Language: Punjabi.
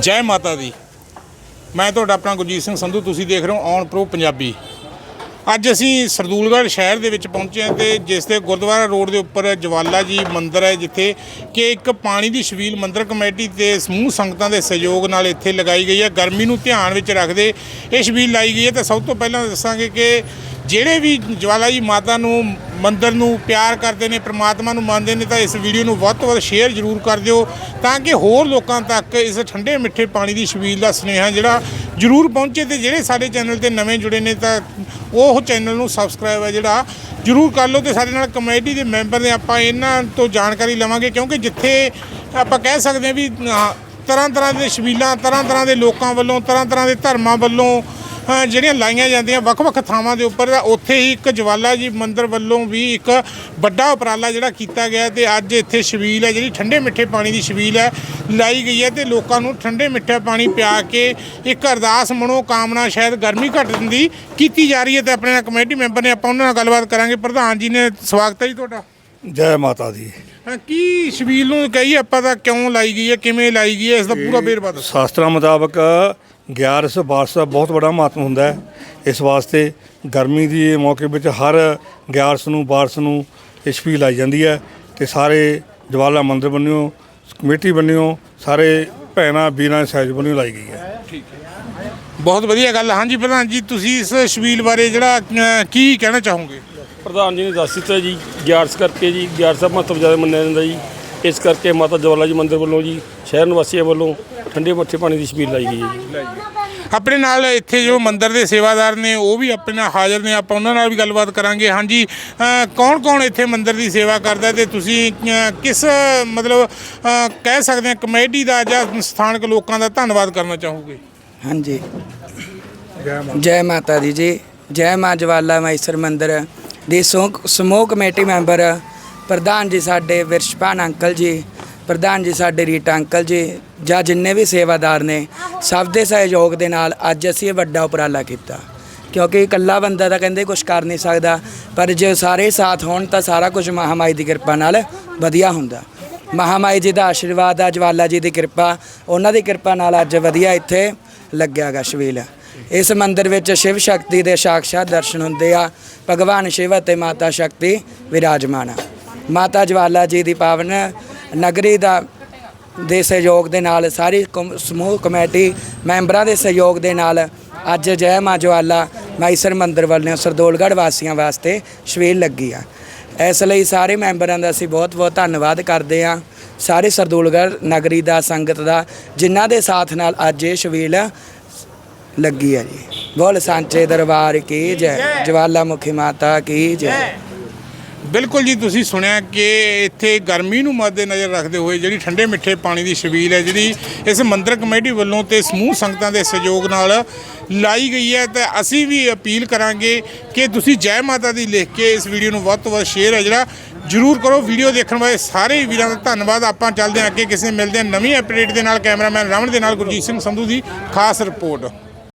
ਜੈ ਮਾਤਾ ਦੀ। ਮੈਂ ਤੁਹਾਡਾ ਆਪਣਾ ਗੁਰਜੀਤ ਸਿੰਘ ਸੰਧੂ, ਤੁਸੀਂ ਦੇਖ ਰਹੇ ਹੋ ਔਨ ਪ੍ਰੋ ਪੰਜਾਬੀ। ਅੱਜ ਅਸੀਂ ਸਰਦੂਲਗੜ੍ਹ ਸ਼ਹਿਰ ਦੇ ਵਿੱਚ ਪਹੁੰਚੇ ਹਾਂ ਤੇ ਜਿਸ ਤੇ ਗੁਰਦੁਆਰਾ ਰੋਡ ਦੇ ਉੱਪਰ ਜਵਾਲਾ ਜੀ ਮੰਦਿਰ ਹੈ, ਜਿੱਥੇ ਕਿ ਇੱਕ ਪਾਣੀ ਦੀ ਛਬੀਲ ਮੰਦਿਰ ਕਮੇਟੀ ਤੇ ਸਮੂਹ ਸੰਗਤਾਂ ਦੇ ਸਹਿਯੋਗ ਨਾਲ ਇੱਥੇ ਲਗਾਈ ਗਈ ਹੈ। ਗਰਮੀ ਨੂੰ ਧਿਆਨ ਵਿੱਚ ਰੱਖਦੇ ਇਹ ਛਬੀਲ ਲਾਈ ਗਈ ਹੈ। ਤਾਂ ਸਭ ਤੋਂ ਪਹਿਲਾਂ ਦੱਸਾਂਗੇ ਕਿ ਜਿਹੜੇ ਵੀ ਜਵਾਲਾ ਜੀ ਮਾਤਾ ਨੂੰ ਮੰਦਰ ਨੂੰ ਪਿਆਰ ਕਰਦੇ ਨੇ, ਪ੍ਰਮਾਤਮਾ ਨੂੰ ਮੰਨਦੇ ਨੇ, ਤਾਂ ਇਸ ਵੀਡੀਓ ਨੂੰ ਵੱਧ ਤੋਂ ਵੱਧ ਸ਼ੇਅਰ ਜ਼ਰੂਰ ਕਰ ਦਿਓ, ਤਾਂ ਕਿ ਹੋਰ ਲੋਕਾਂ ਤੱਕ ਇਸ ਠੰਡੇ ਮਿੱਠੇ ਪਾਣੀ ਦੀ ਛਬੀਲ ਦਾ ਸੁਨੇਹਾ ਜਿਹੜਾ ਜ਼ਰੂਰ ਪਹੁੰਚੇ ਤੇ ਜਿਹੜੇ ਸਾਡੇ ਚੈਨਲ ਤੇ ਨਵੇਂ ਜੁੜੇ ਨੇ, ਤਾਂ ਉਹ ਚੈਨਲ ਨੂੰ ਸਬਸਕ੍ਰਾਈਬ ਹੈ ਜਿਹੜਾ, ਜ਼ਰੂਰ ਕਰ ਲਓ ਤੇ ਸਾਡੇ ਨਾਲ ਕਮੇਟੀ ਦੇ ਮੈਂਬਰ ਨੇ ਆਪਾਂ ਇਹਨਾਂ ਤੋਂ ਜਾਣਕਾਰੀ ਲਵਾਂਗੇ, ਕਿਉਂਕਿ ਜਿੱਥੇ ਆਪਾਂ ਕਹਿ ਸਕਦੇ ਹਾਂ ਵੀ ਤਰ੍ਹਾਂ ਤਰ੍ਹਾਂ ਦੇ ਛਬੀਲਾਂ, ਤਰ੍ਹਾਂ ਤਰ੍ਹਾਂ ਦੇ ਲੋਕਾਂ ਵੱਲੋਂ, ਤਰ੍ਹਾਂ ਤਰ੍ਹਾਂ ਦੇ ਧਰਮਾਂ ਵੱਲੋਂ ਜਿਹੜੀਆਂ ਲਾਈਆਂ ਜਾਂਦੀਆਂ ਵੱਖ-ਵੱਖ ਥਾਵਾਂ ਦੇ ਉੱਪਰ ਤਾਂ ਉੱਥੇ ਹੀ ਇੱਕ ਜਵਾਲਾ ਜੀ ਮੰਦਿਰ ਵੱਲੋਂ ਵੀ ਇੱਕ ਵੱਡਾ ਉਪਰਾਲਾ ਜਿਹੜਾ ਕੀਤਾ ਗਿਆ ਤੇ ਅੱਜ ਇੱਥੇ ਛਬੀਲ ਹੈ ਜਿਹੜੀ ਠੰਡੇ ਮਿੱਠੇ ਪਾਣੀ ਦੀ ਛਬੀਲ ਹੈ ਲਾਈ ਗਈ ਹੈ ਤੇ ਲੋਕਾਂ ਨੂੰ ਠੰਡੇ ਮਿੱਠਾ ਪਾਣੀ ਪਿਆ ਕੇ ਇੱਕ ਅਰਦਾਸ ਮਨੋ ਕਾਮਨਾ ਸ਼ਾਇਦ ਗਰਮੀ ਘਟਣ ਦੀ ਕੀਤੀ ਜਾ ਰਹੀ ਹੈ ਤੇ ਆਪਣੇ ਨਾਲ ਕਮੇਟੀ ਮੈਂਬਰ ਨੇ ਆਪਾਂ ਉਹਨਾਂ ਨਾਲ ਗੱਲਬਾਤ ਕਰਾਂਗੇ। ਪ੍ਰਧਾਨ ਜੀ ਨੇ ਸਵਾਗਤ ਹੈ ਜੀ ਤੁਹਾਡਾ। ਜੈ ਮਾਤਾ ਦੀ। ਕੀ ਛਬੀਲ ਨੂੰ ਕਹੀ ਆਪਾਂ ਤਾਂ ਕਿਉਂ ਲਾਈ ਗਈ ਹੈ ਕਿਵੇਂ ਲਾਈ ਗਈ ਹੈ ਇਸ ਦਾ ਪੂਰਾ ਦੱਸੋ। ਸ਼ਾਸਤਰਾਂ ਮੁਤਾਬਕ 11 ਬਾਰਸ ਦਾ ਬਹੁਤ ਵੱਡਾ ਮਹੱਤਵ ਹੁੰਦਾ ਹੈ। ਇਸ ਵਾਸਤੇ ਗਰਮੀ ਦੀ ਮੌਕੇ ਵਿੱਚ ਹਰ 11 ਨੂੰ ਬਾਰਸ ਨੂੰ ਐਚਪੀ ਲਾਈ ਜਾਂਦੀ ਹੈ ਤੇ ਸਾਰੇ ਜਵਾਲਾ ਮੰਦਿਰ ਬੰਨਿਓ ਕਮੇਟੀ ਬੰਨਿਓ ਸਾਰੇ ਭੈਣਾਂ ਵੀਰਾਂ ਦੇ ਸਹਿਜ ਬੰਨਿਓ ਲਾਈ ਗਈ ਹੈ। ਬਹੁਤ ਵਧੀਆ ਗੱਲ ਹੈ। ਹਾਂਜੀ ਪ੍ਰਧਾਨ ਜੀ ਤੁਸੀਂ ਇਸ ਛਬੀਲ ਬਾਰੇ ਜਿਹੜਾ ਕੀ ਕਹਿਣਾ ਚਾਹੋਗੇ? ਪ੍ਰਧਾਨ ਜੀ ਨੇ ਦੱਸ ਦਿੱਤਾ ਜੀ 11 ਕਰਕੇ ਜੀ 11 ਸਾਹਿਬ ਮਹੱਤਵ ਜ਼ਿਆਦਾ ਮੰਨਿਆ ਜਾਂਦਾ ਜੀ। ਇਸ ਕਰਕੇ ਮਾਤਾ ਜਵਾਲਾ ਜੀ ਮੰਦਿਰ ਵੱਲੋਂ ਜੀ ਸ਼ਹਿਰ ਨਿਵਾਸੀਆਂ ਵੱਲੋਂ ਠੰਡੇ ਮੱਠੇ ਪਾਣੀ ਦੀ ਛਬੀਲ ਲਾਈ ਗਈ ਹੈ ਜੀ। ਆਪਣੇ ਨਾਲ ਇੱਥੇ ਜੋ ਮੰਦਿਰ ਦੇ ਸੇਵਾਦਾਰ ਨੇ ਉਹ ਵੀ ਆਪਣੇ ਨਾਲ ਹਾਜ਼ਰ ਨੇ। ਆਪਾਂ ਉਹਨਾਂ ਨਾਲ ਵੀ ਗੱਲਬਾਤ ਕਰਾਂਗੇ। ਹਾਂਜੀ ਕੌਣ ਕੌਣ ਇੱਥੇ ਮੰਦਿਰ ਦੀ ਸੇਵਾ ਕਰਦਾ ਤੇ ਤੁਸੀਂ ਅ, ਕਿਸ ਮਤਲਬ ਅ, ਕਹਿ ਸਕਦੇ ਹਾਂ ਕਮੇਟੀ ਦਾ ਜਾਂ ਸਥਾਨਕ ਲੋਕਾਂ ਦਾ ਧੰਨਵਾਦ ਕਰਨਾ ਚਾਹੋਗੇ? ਹਾਂਜੀ। ਜੈ ਮਾਤਾ ਦੀ ਜੀ। ਜੈ ਮਾਂ ਜਵਾਲਾ ਮਾਈਸਰ ਮੰਦਿਰ ਦੀ ਸੋ- ਸਮੂਹ ਕਮੇਟੀ ਮੈਂਬਰ ਪ੍ਰਧਾਨ ਜੀ ਸਾਡੇ ਵਿਰਸ਼ਪਾਨ ਅੰਕਲ ਜੀ ਪ੍ਰਧਾਨ ਜੀ ਸਾਡੇ ਰੀਟਾ ਅੰਕਲ ਜੀ, ਜਾਂ ਜਿੰਨੇ ਵੀ ਸੇਵਾਦਾਰ ਨੇ, ਸਭ ਦੇ ਸਹਿਯੋਗ ਦੇ ਨਾਲ ਅੱਜ ਅਸੀਂ ਇਹ ਵੱਡਾ ਉਪਰਾਲਾ ਕੀਤਾ। ਕਿਉਂਕਿ ਇਕੱਲਾ ਬੰਦਾ ਤਾਂ ਕਹਿੰਦੇ ਕੁਝ ਕਰ ਨਹੀਂ ਸਕਦਾ, ਪਰ ਜੇ ਸਾਰੇ ਸਾਥ ਹੋਣ ਤਾਂ ਸਾਰਾ ਕੁਝ ਮਹਾਮਾਈ ਦੀ ਕਿਰਪਾ ਨਾਲ ਵਧੀਆ ਹੁੰਦਾ। ਮਹਾਮਾਈ ਜੀ ਦਾ ਆਸ਼ੀਰਵਾਦ ਆ, ਜਵਾਲਾ ਜੀ ਦੀ ਕਿਰਪਾ, ਉਹਨਾਂ ਦੀ ਕਿਰਪਾ ਨਾਲ ਅੱਜ ਵਧੀਆ ਇੱਥੇ ਲੱਗਿਆ ਗਾ ਸ਼ਵੀਲ ਇਸ ਮੰਦਿਰ ਵਿੱਚ ਸ਼ਿਵ ਸ਼ਕਤੀ ਦੇ ਸਾਖਸ਼ਾਤ ਦਰਸ਼ਨ ਹੁੰਦੇ ਆ, ਭਗਵਾਨ ਸ਼ਿਵ ਅਤੇ ਮਾਤਾ ਸ਼ਕਤੀ ਵਿਰਾਜਮਾਨ ਆ। ਮਾਤਾ ਜਵਾਲਾ ਜੀ ਦੀ ਪਾਵਨ ਨਗਰੀ ਦਾ, ਦੇ ਸਹਿਯੋਗ ਦੇ ਨਾਲ ਸਾਰੀ ਕਮ- ਸਮੂਹ ਕਮੇਟੀ ਮੈਂਬਰਾਂ ਦੇ ਸਹਿਯੋਗ ਦੇ ਨਾਲ ਅੱਜ ਜੈ ਮਾਂ ਜਵਾਲਾ ਮਾਈਸਰ ਮੰਦਿਰ ਵੱਲੋਂ ਸਰਦੋਲਗੜ੍ਹ ਵਾਸੀਆਂ ਵਾਸਤੇ ਸ਼ਵੇਲ ਲੱਗੀ ਆ। ਇਸ ਲਈ ਸਾਰੇ ਮੈਂਬਰਾਂ ਦਾ ਅਸੀਂ ਬਹੁਤ-ਬਹੁਤ ਧੰਨਵਾਦ ਕਰਦੇ ਹਾਂ। ਸਾਰੇ ਸਰਦੂਲਗੜ੍ਹ ਨਗਰੀ ਦਾ, ਸੰਗਤ ਦਾ, ਜਿਨ੍ਹਾਂ ਦੇ ਸਾਥ ਨਾਲ ਅੱਜ ਇਹ ਸ਼ਵੇਲ ਲੱਗੀ ਆ ਜੀ। ਬੋਲ, ਸਾਂਚੇ ਦਰਬਾਰ ਕੀ ਜੈ, ਜਵਾਲਾ ਮੁਖੀ ਮਾਤਾ ਕੀ ਜੈ। ਬਿਲਕੁਲ ਜੀ, ਤੁਸੀਂ ਸੁਣਿਆ ਕਿ ਇੱਥੇ ਗਰਮੀ ਨੂੰ ਮੱਦੇਨਜ਼ਰ ਰੱਖਦੇ ਹੋਏ ਜਿਹੜੀ ਠੰਡੇ ਮਿੱਠੇ ਪਾਣੀ ਦੀ ਛਬੀਲ ਹੈ, ਜਿਹੜੀ ਇਸ ਮੰਦਰ ਕਮੇਟੀ ਵੱਲੋਂ ਤੇ ਸਮੂਹ ਸੰਗਤਾਂ ਦੇ ਸਹਿਯੋਗ ਨਾਲ ਲਾਈ ਗਈ ਹੈ, ਤੇ ਅਸੀਂ ਵੀ ਅਪੀਲ ਕਰਾਂਗੇ ਕਿ ਤੁਸੀਂ ਜੈ ਮਾਤਾ ਦੀ ਲਿਖ ਕੇ ਇਸ ਵੀਡੀਓ ਨੂੰ ਵੱਧ ਤੋਂ ਵੱਧ ਸ਼ੇਅਰ ਹੈ, ਜਿਹੜਾ ਜਰੂਰ ਕਰੋ। ਵੀਡੀਓ ਦੇਖਣ ਵਾਲੇ ਸਾਰੇ ਵੀਰਾਂ ਦਾ ਧੰਨਵਾਦ। ਆਪਾਂ ਚੱਲਦੇ ਹਾਂ ਅੱਗੇ, ਕਿਸੇ ਮਿਲਦੇ ਹਾਂ ਨਵੀਂ ਅਪਡੇਟ ਦੇ ਨਾਲ। ਕੈਮਰਾਮੈਨ ਰਮਨ ਦੇ ਨਾਲ ਗੁਰਜੀਤ ਸਿੰਘ ਸੰਧੂ ਦੀ ਖਾਸ ਰਿਪੋਰਟ।